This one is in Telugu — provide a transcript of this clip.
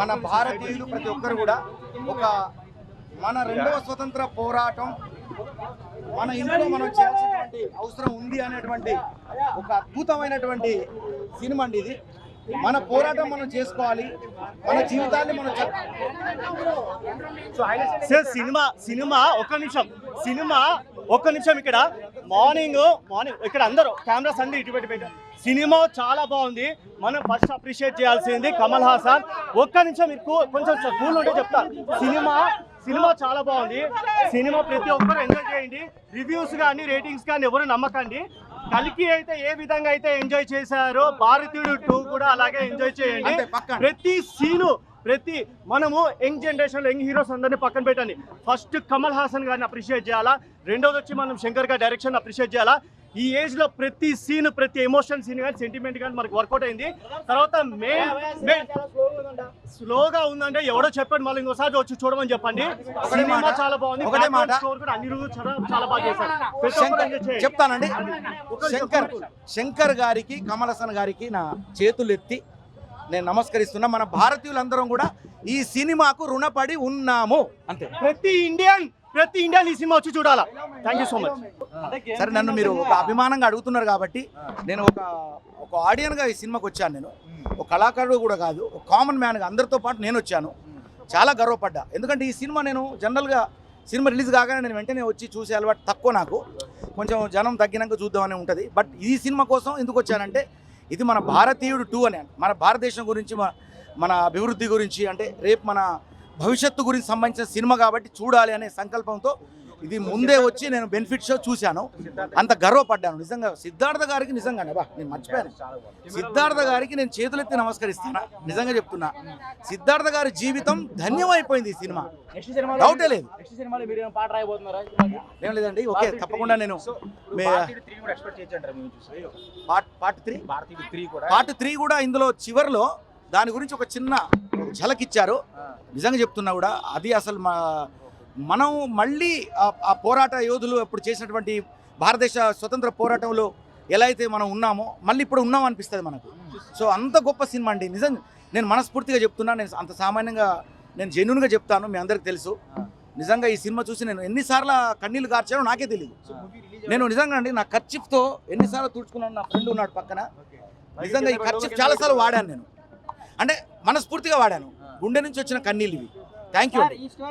మన భారతీయులు ప్రతి ఒక్కరు కూడా ఒక మన రెండవ స్వతంత్ర పోరాటం మన ఇంట్లో మనం చేయాల్సినటువంటి అవసరం ఉంది అనేటువంటి ఒక అద్భుతమైనటువంటి సినిమా అండి ఇది. మన పోరాటం మనం చేసుకోవాలి. మన జీవితాన్ని మనం సార్ సినిమా సినిమా ఒక్క నిమిషం. సినిమా ఒక్క నిమిషం ఇక్కడ. మార్నింగ్ మార్నింగ్ ఇక్కడ అందరూ కెమెరాస్ అన్ని ఇటు పెట్టి పెట్టారు సినిమా చాలా బాగుంది. మనం ఫస్ట్ అప్రిషియేట్ చేయాల్సింది కమల్ హాసన్. ఒక్క నిమిషం మీరు కూ- కొంచెం కూల్ ఉంటే చెప్తా. సినిమా సినిమా చాలా బాగుంది. సినిమా ప్రతి ఒక్కరు ఎంజాయ్ చేయండి. రివ్యూస్ కానీ రేటింగ్స్ కానీ ఎవరు నమ్మకండి. కలికి అయితే ఏ విధంగా అయితే ఎంజాయ్ చేశారో భారతీయుడు టూ కూడా అలాగే ఎంజాయ్ చేయండి. ప్రతి సీను ప్రతి మనము యంగ్ జనరేషన్ యంగ్ హీరోస్ అందరినీ పక్కన పెట్టండి. ఫస్ట్ కమల్ హాసన్ గారిని అప్రిషియేట్ చేయాలా? రెండోది వచ్చి మనం శంకర్ గారి డైరెక్షన్ అప్రిషియేట్ చేయాలా? ఈ ఏజ్లో ప్రతి సీన్ ప్రతి ఎమోషన్ సీన్ కానీ సెంటిమెంట్ కానీ మనకు వర్కౌట్ అయింది. తర్వాత మెయిన్ మెయిన్ స్లోగా ఉందంటే ఎవడో చెప్పండి మళ్ళీ ఇంకోసారి వచ్చి చూడమని చెప్పండి సినిమా. చాలా బాగుంది ఒకటే మాట. అన్ని రోజులు చాలా బాగా చేశారు. చెప్తానండి శంకర్. శంకర్ గారికి కమల్ హాసన్ గారికి నా చేతులు ఎత్తి నేను నమస్కరిస్తున్నా మన భారతీయులందరం కూడా ఈ సినిమాకు రుణపడి ఉన్నాము. అంతే. ప్రతి ఇండియన్ ప్రతి ఇండియన్ ఈ సినిమా వచ్చి చూడాలా? థ్యాంక్ యూ సో మచ్ సరే నన్ను మీరు ఒక అభిమానంగా అడుగుతున్నారు కాబట్టి నేను ఒక ఒక ఆడియన్గా ఈ సినిమాకి వచ్చాను నేను. ఒక కళాకారుడు కూడా కాదు ఒక కామన్ మ్యాన్గా అందరితో పాటు నేను వచ్చాను. చాలా గర్వపడ్డా. ఎందుకంటే ఈ సినిమా నేను జనరల్గా సినిమా రిలీజ్ కాగానే నేను వెంటనే వచ్చి చూసే అలవాటు తక్కువ నాకు. కొంచెం జనం తగ్గినాక చూద్దామని ఉంటుంది. బట్ ఈ సినిమా కోసం ఎందుకు వచ్చానంటే ఇది మన భారతీయుడు టూ అని మన భారతదేశం గురించి మన మన అభివృద్ధి గురించి అంటే రేపు మన భవిష్యత్తు గురించి సంబంధించిన సినిమా కాబట్టి చూడాలి అనే సంకల్పంతో ఇది ముందే వచ్చి నేను బెనిఫిట్ షో చూశాను. అంత గర్వపడ్డాను. నిజంగా సిద్ధార్థ గారికి నిజంగానే బా నేను మర్చిపోయాను. సిద్ధార్థ గారికి నేను చేతులెత్తి నమస్కరిస్తాను నిజంగా చెప్తున్నా. సిద్ధార్థ గారి జీవితం ధన్యమైపోయింది ఈ సినిమా. డౌటే లేదు. ఏం లేదండి. ఓకే తప్పకుండా నేను పార్ట్ త్రీ పార్ట్ త్రీ కూడా ఇందులో చివరిలో దాని గురించి ఒక చిన్న ఝలక్ ఇచ్చారు నిజంగా చెప్తున్నా కూడా అది అసలు మా మనం మళ్ళీ ఆ- పోరాట యోధులు అప్పుడు చేసినటువంటి భారతదేశ స్వతంత్ర పోరాటంలో ఎలా అయితే మనం ఉన్నామో మళ్ళీ ఇప్పుడు ఉన్నాం అనిపిస్తుంది మనకు. సో అంత గొప్ప సినిమా అండి. నిజం నేను మనస్ఫూర్తిగా చెప్తున్నా నేను అంత సామాన్యంగా నేను జెన్యున్గా చెప్తాను మీ అందరికి తెలుసు. నిజంగా ఈ సినిమా చూసి నేను ఎన్నిసార్లు కన్నీళ్ళు కార్చానో నాకే తెలియదు నేను నిజంగా అండి నా ఖర్చిఫ్తో ఎన్నిసార్లు తుడుచుకున్నాను నా ఫ్రెండ్ ఉన్నాడు పక్కన. నిజంగా ఈ ఖర్చిఫ్ చాలాసార్లు వాడాను నేను. అంటే మనస్ఫూర్తిగా వాడాను. గుండె నుంచి వచ్చిన కన్నీళ్ళు ఇవి. Thank you